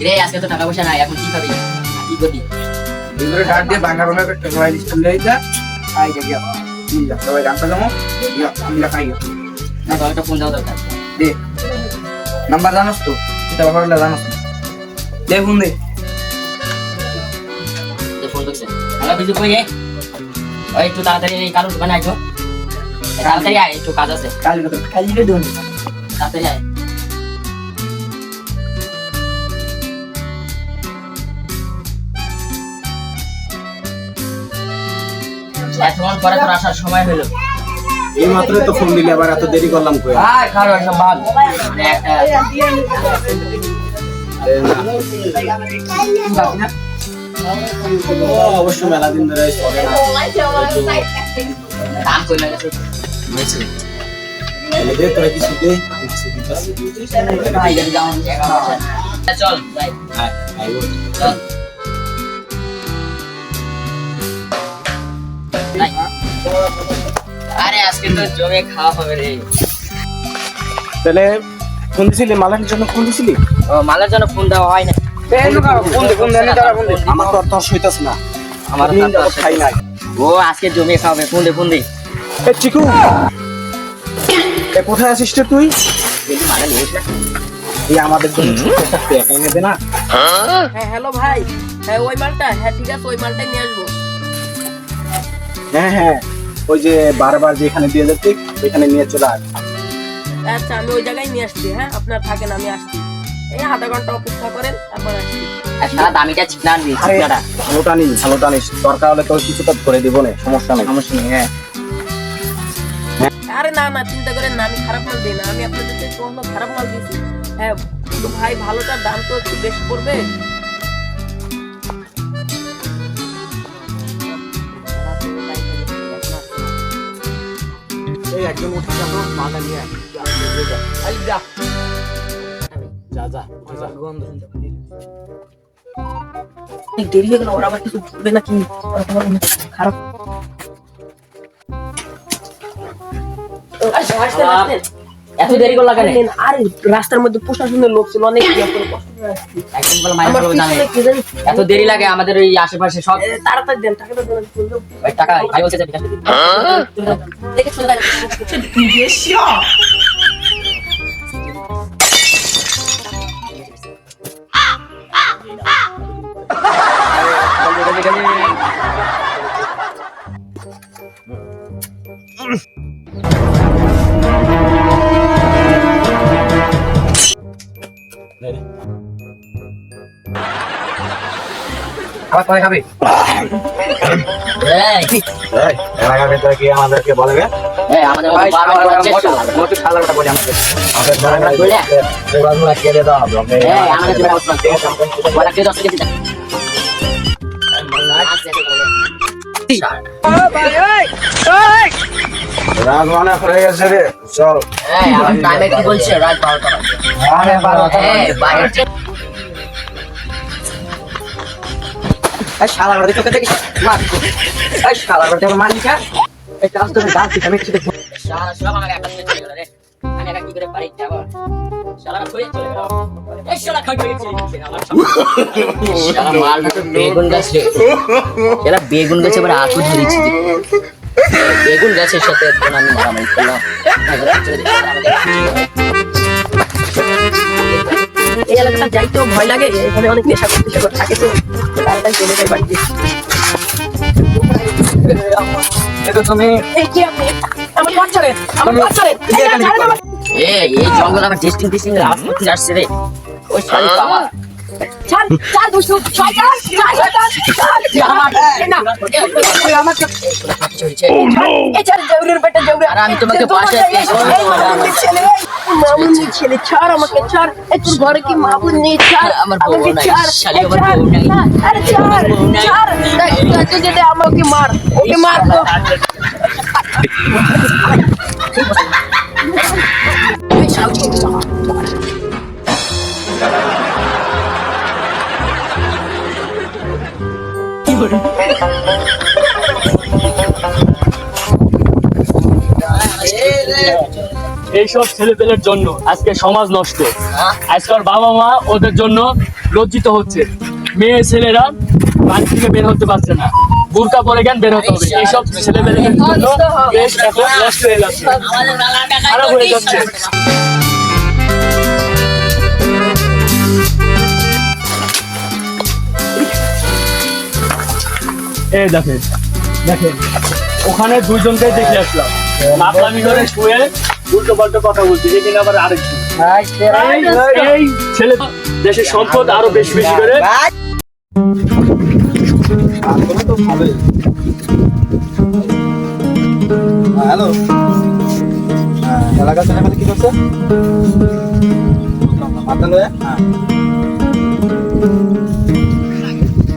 রে আজকে তো টাকা পয়সা নাই এখন কি খাবি? কি করবি? এগুলো ডাক দিয়ে বাংলা বাংলা একটা সবাই স্কুল যাই যা আই যা গিয়া তুই যা সবাই গান বাজামো আমি যা না তো একটা ফোন দেওয়া দরকার। দে। নাম্বার জানোস তো? এটা ব্যাপার জানোস না? দে ফোন দে। যে ফোন করছে হ্যালো বিজু কই রে? ওই একটু তাড়াতাড়ি এই কালো দোকানে আইছো তাড়াতাড়ি আয় একটু কাজ আছে। কালি কথা কালি রে দোন তাড়াতাড়ি আয়। এতক্ষণ পরে তোর আসার সময় হলো। এই মাত্র তো ফোন দিলে আবার এত দেরি করলাম কই? আয় খারো সব ভাগ একটা ও অবশ্য মেলা দিন ধরে চলে না। কাম করে গেছে। দে তোরা কিছু দে কিছু দিতাছি। ভাই যান যাও এগারো আছে চল যাই হ্যাঁ চল। আরে আজকে তো জমে খাওয়া হবে রে। তাহলে ফোন দিছিলি? মালানির জন্য ফোন দিছিলি? ও মালের জন্য ফোন দেওয়া হয় না। ফোন দে ফোন দে আমি দাঁড়া ফোন দে। আমার তো অর্থ হইতাছে না। আমার খাই নাই ও আজকে জমে খাওয়াবে ফোন দে ফোন দে। চিকু! কোথায় আছিস তুই? এই আমাদের জন্য না। হ্যাঁ হ্যালো ভাই। হ্যাঁ ওই মালটা। হ্যাঁ ঠিক আছে ওই মালটাই নিয়ে আসব। হ্যাঁ হ্যাঁ। ওই যে বারবার যেখানে দিয়ে যাচ্ছি ওইখানে নিয়ে চলে আয় আচ্ছা আমি ওই জায়গায় নিয়ে আসছি হ্যাঁ? আপনার থাকেন আমি আসছি। এই আধা ঘণ্টা অপেক্ষা করেন তারপর আসছি। একটা দামিটা চিকনা আনবি আরে চিকনাটা ভালোটা নিস ভালোটা নিস দরকার হলে তোর কিছু তো ধরে দিব না সমস্যা নেই। সমস্যা নেই হ্যাঁ। আরে না না চিন্তা করেন না আমি খারাপ মাল দিই না। আমি আপনাদেরকে কোনো খারাপ মাল দিয়েছি হ্যাঁ কিন্তু ভাই ভালোটার দাম তো একটু বেশি পড়বে। একজন উঠে যাব মালটা নিয়ে আয়। এই যা যা যা উঠে যা অনেক দেরি হয়ে গেল ওরা আবার কিছু বলবে নাকি ওরা তোমার খারাপ আসেন, আসেন, আসেন। এত দেরি করলা কেন? আরে, রাস্তার মধ্যে প্রশাসনের লোক ছিল অনেক এত দেরি লাগে আমাদের ওই আশেপাশে সব তাড়াতাড়ি দেন টাকাটা দেন আমি চলে যাব। ওই টাকা ভাই বলছে যে বিকাশ দেখে চলে দশ কেজি দেয়। রাত অনেক হয়ে গেছে রে চল। এই, আমার টাইমে কি বলছে? রাত বারোটা শালা বাড়ি তোকে দেখিস মার শালা ঘুরে আমার মালটা বেগুন গাছ। এরা বেগুন গাছে এবার আঁকু ধরেছি বেগুন গাছের সাথে আমি মারামারি করলাম। এই এলাকাটা যাইতেও ভয় লাগে। এখানে অনেক নেশা করতে নেশা করে থাকে তো। তাড়াতাড়ি চলে যাই বাড়িতে। তুমি এই কি আপনি? আমার বাচ্চা রে আমার বাচ্চা রে খালি করো। এই এই জঙ্গল আমার টেস্টিং টেস্টিং আওয়াজ করতে আসছে রে। ওই শালি বাবা ছাড় ছাড় দুষ্টু। শয়তান ছাড় শয়তান ছাড়। এই না। তুই আমার কিছু হয়েছে এই ছাড়। জৌরের বেটা জৌরে আর আমি তোমাকে বাসায় পেয়ে এই মামুনের ছেলে মামুনের ছেলে ছাড় আমাকে ছাড় এই তোর ঘরে কি মামুন নেই ছাড় আমার বউ আমাকে নাই, ছাড় শালি এই আমার ছাড়, বউ নাই। ছাড়, আরে ছাড় বউ নাই। ছাড় দেখ তুই যেতে আমাকে মার ওকে মার তো এই শালা এইসব ছেলেপেলের জন্য আজকে সমাজ নষ্ট। আজকাল বাবা মা ওদের জন্য লজ্জিত হচ্ছে। মেয়ে ছেলেরা বাড়ি থেকে বের হতে পারছে না। বুরকা পরে জ্ঞান বের হতে হবে? এইসব ছেলেপেলের জন্য বেশ এখন নষ্ট হয়ে যাচ্ছে। খারাপ হয়ে যাচ্ছে। এই দেখেন দেখেন, ওখানে দুইজনকে দেখে আসলাম। মাতলামি করে শুয়ে উল্টো পাল্টো কথা বলছে এখানে আবার আরেকজন ছেলে দেশের সম্পদ আরও বেশি বেশি করে। ভালোই হ্যালো। এলাকা ছেলেমেলে কি করছে? মাথা লয়ে হ্যাঁ।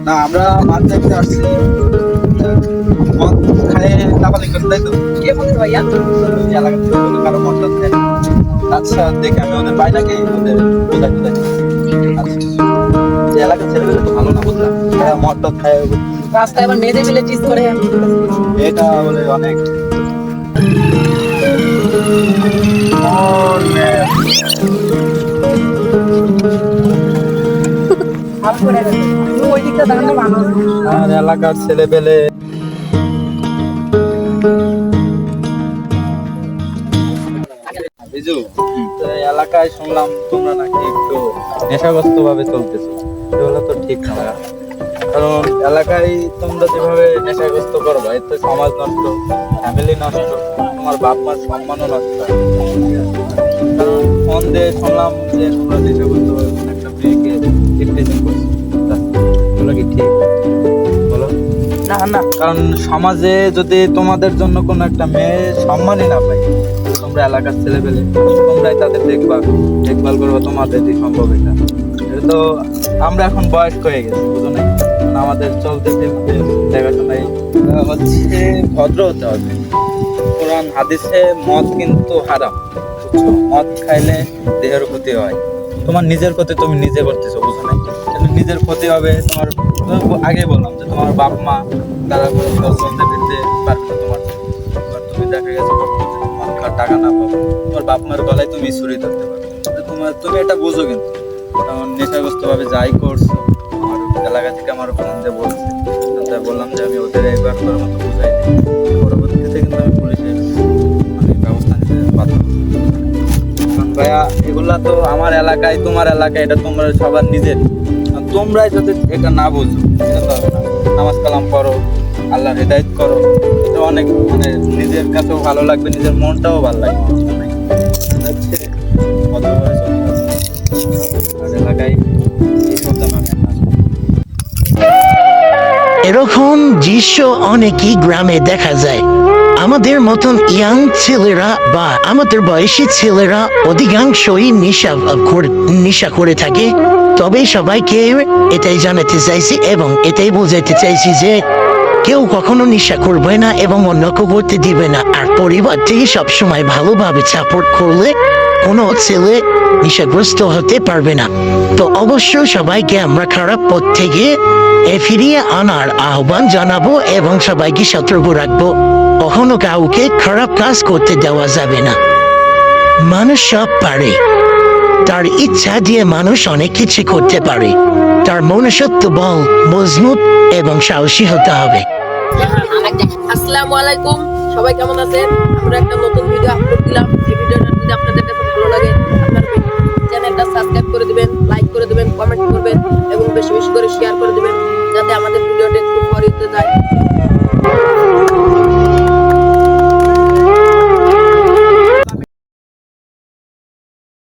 না আমরা মাছ দেখতে আসছি। মদ খায় নাবালিক করতে তাই তো? খায়। আচ্ছা দেখে আমি ওদের বাইনাকে ওদের বোঝাই বোঝাই। আচ্ছা এলাকার ছেলেগুলো তো ভালো না বুঝলাম। এরা মদ টদ খায় রাস্তায় আবার মেয়েদের মিলে টিস করে এটা বলে অনেক। আর এলাকার ছেলে পেলে বিজু এলাকায় শুনলাম তোমরা নাকি একটু নেশাগ্রস্ত ভাবে চলতেছো। সেগুলো তো ঠিক না। কারণ এলাকায় তোমরা যেভাবে নেশাগ্রস্ত করবা এতে সমাজ নষ্ট ফ্যামিলি নষ্ট, তোমার বাপ মার সম্মানও নষ্ট। কারণ ফোন দিয়ে শুনলাম যে তোমরা নেশাগ্রস্ত না, কারণ সমাজে যদি তোমাদের জন্য কোনো একটা মেয়ে সম্মানই না পাই তোমরা এলাকার ছেলে পেলে তোমরাই তাদের দেখবা দেখভাল করব, তোমাদের দিয়ে সম্ভব এটা? তো আমরা এখন বয়স্ক হয়ে গেছি, বুঝো না আমাদের চলতে দেখাশোনায় হচ্ছে ভদ্র হতে হবে। কোরআন, হাদিসে মদ কিন্তু হারাম মদ খাইলে দেহের ক্ষতি হয়। তোমার নিজের ক্ষতি তুমি নিজে করতেছো, বুঝো না নিজের ক্ষতি হবে তোমার আগে বললাম যে তোমার বাপ, মা তারা কোনো চলতে ফিরতে পারবে না তোমার তুমি দেখা গেছে যদি টাকা না পাবো। তোমার বাপ, মার গলায় তুমি ছুরি ধরতে পারবে। তোমার, তুমি এটা বুঝো কিন্তু। কারণ নেশাগ্রস্ত ভাবে যাই করছ, আমার এলাকা থেকে আমার ফোন দিয়ে বলছে তাই বললাম যে আমি ওদের একবার করে মতো বুঝাই দিই। পরবর্তীতে কিন্তু আমি পুলিশের মানে ব্যবস্থা নিতে বাধ্য ভাইয়া, এগুলা তো আমার এলাকায়, তোমার এলাকায়, এটা তোমরা সবার নিজের। তোমরাই যদি এটা না বুঝো নামাজ কালাম করো আল্লাহ হেদায়ত করো, এটা অনেক মানে নিজের কাছেও ভালো লাগবে, নিজের মনটাও ভালো লাগবে। এরকম দৃশ্য অনেকই গ্রামে দেখা যায়। আমাদের মতন ইয়াং ছেলেরা বা আমাদের বয়সী ছেলেরা অধিকাংশই নেশা করে- নেশা করে থাকে। তবে সবাইকে এটাই জানাতে চাইছি এবং এটাই বোঝাতে চাইছি যে কেউ কখনো নেশা করবে না এবং অন্যকে করতে দিবে না। আর পরিবার থেকে সবসময় ভালোভাবে সাপোর্ট করলে কোনো ছেলে নেশাগ্রস্ত হতে পারবে না। তো অবশ্যই সবাইকে আমরা খারাপ পথ থেকে এ ফিরিয়ে আনার আহ্বান জানাব এবং সবাইকে সতর্ক রাখব। কখনো কাউকে খারাপ কাজ করতে দেওয়া যাবে না। মানুষ সব পারে। তার ইচ্ছা দিয়ে মানুষ অনেক কিছু করতে পারে। তার মনুষ্যত্ব বল, মজবুত এবং সাহসী হতে হবে। আসসালামু আলাইকুম, সবাই কেমন আছেন? আমরা একটা নতুন ভিডিও আপলোড দিলাম।